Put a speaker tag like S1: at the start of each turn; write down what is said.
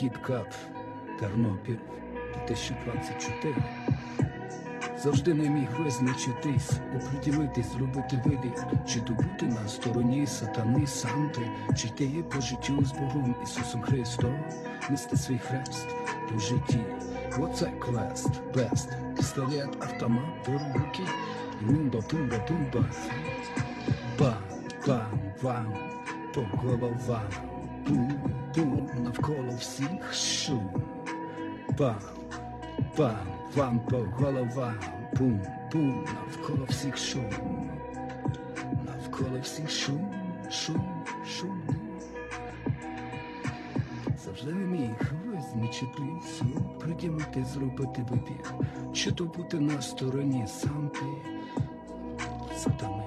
S1: Кіткап, Тернопіль, 2024. Завжди не міг визначитись, оприділитись, зробити вибір, чи то бути на стороні сатани, Санти, чи йти є по життю з Богом Ісусом Христом, нести свій хрест у житті. Оце квест, бест, пістолет, автомат до руки, румба, тумба, тумба, бам, бам, вам, по головам, бум, бум, навколо всіх шум, бам, бам, вам по головам, бум, бум, навколо всіх шум, навколо всіх шум, шум, шум. Завжди не міг визначитись, приділити, зробити вибір, чи то бути на стороні Санти, сатани,